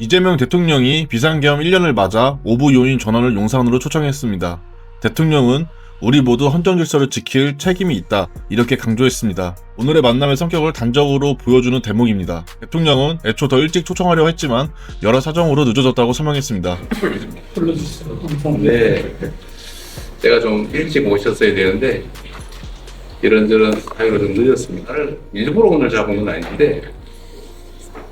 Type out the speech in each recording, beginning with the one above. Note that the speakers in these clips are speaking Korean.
이재명 대통령이 비상계엄 1년을 맞아 오부 요인 전원을 용산으로 초청했습니다. 대통령은 우리 모두 헌정 질서를 지킬 책임이 있다 이렇게 강조했습니다. 오늘의 만남의 성격을 단적으로 보여주는 대목입니다. 대통령은 애초 더 일찍 초청하려 했지만 여러 사정으로 늦어졌다고 설명했습니다. 네. 제가 좀 일찍 오셨어야 되는데, 이런저런 사유로 좀 늦었습니다. 일부러 오늘 잡은 건 아닌데,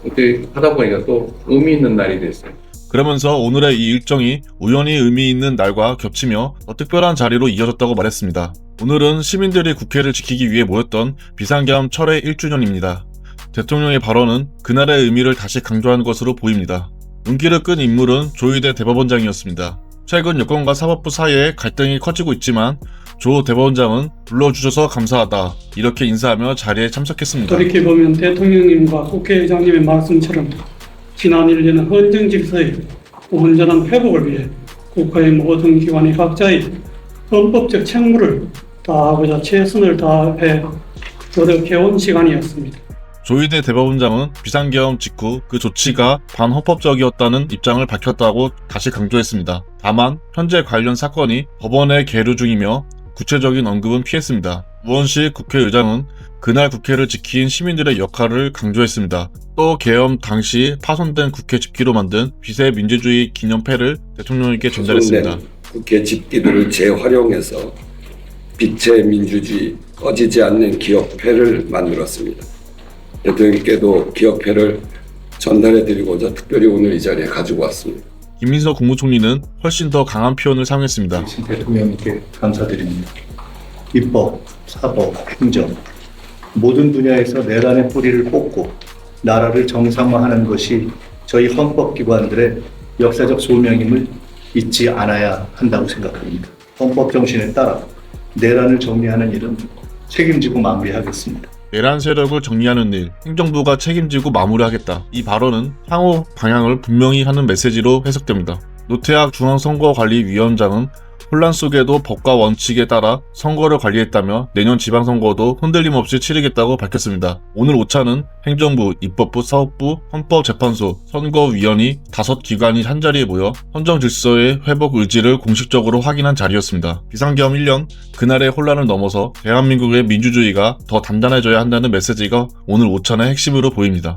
어떻게 하다 보니까 또 의미 있는 날이 됐어요. 그러면서 오늘의 이 일정이 우연히 의미 있는 날과 겹치며 더 특별한 자리로 이어졌다고 말했습니다. 오늘은 시민들이 국회를 지키기 위해 모였던 비상계엄 철회 1주년입니다. 대통령의 발언은 그날의 의미를 다시 강조한 것으로 보입니다. 눈길을 끈 인물은 조희대 대법원장이었습니다. 최근 여권과 사법부 사이에 갈등이 커지고 있지만 조 대법원장은 불러주셔서 감사하다 이렇게 인사하며 자리에 참석했습니다. 돌이켜보면 대통령님과 국회의장님의 말씀처럼 지난 1년은 헌정 질서의 온전한 회복을 위해 국가의 모든 기관이 각자의 헌법적 책무를 다하고자 최선을 다해 노력해온 시간이었습니다. 조희대 대법원장은 비상계엄 직후 그 조치가 반헌법적이었다는 입장을 밝혔다고 다시 강조했습니다. 다만 현재 관련 사건이 법원에 계류 중이며 구체적인 언급은 피했습니다. 우원식 국회의장은 그날 국회를 지킨 시민들의 역할을 강조했습니다. 또 계엄 당시 파손된 국회 집기로 만든 비세 민주주의 기념패를 대통령에게 전달했습니다. 국회 집기들을 재활용해서 빛의 민주주의 꺼지지 않는 기억패를 만들었습니다. 대통령께도 기억패를 전달해 드리고자 특별히 오늘 이 자리에 가지고 왔습니다. 김민석 국무총리는 훨씬 더 강한 표현을 사용했습니다. 신 대통령님께 감사드립니다. 입법, 사법, 행정 모든 분야에서 내란의 뿌리를 뽑고 나라를 정상화하는 것이 저희 헌법기관들의 역사적 소명임을 잊지 않아야 한다고 생각합니다. 헌법 정신에 따라 내란을 정리하는 일은 책임지고 마무리하겠습니다. 내란 세력을 정리하는 일, 행정부가 책임지고 마무리하겠다. 이 발언은 향후 방향을 분명히 하는 메시지로 해석됩니다. 노태학 중앙선거관리위원장은 혼란 속에도 법과 원칙에 따라 선거를 관리했다며 내년 지방선거도 흔들림 없이 치르겠다고 밝혔습니다. 오늘 오차는 행정부, 입법부, 사법부, 헌법재판소, 선거위원이 다섯 기관이 한자리에 모여 헌정 질서의 회복 의지를 공식적으로 확인한 자리였습니다. 비상계엄 1년, 그날의 혼란을 넘어서 대한민국의 민주주의가 더 단단해져야 한다는 메시지가 오늘 오찬의 핵심으로 보입니다.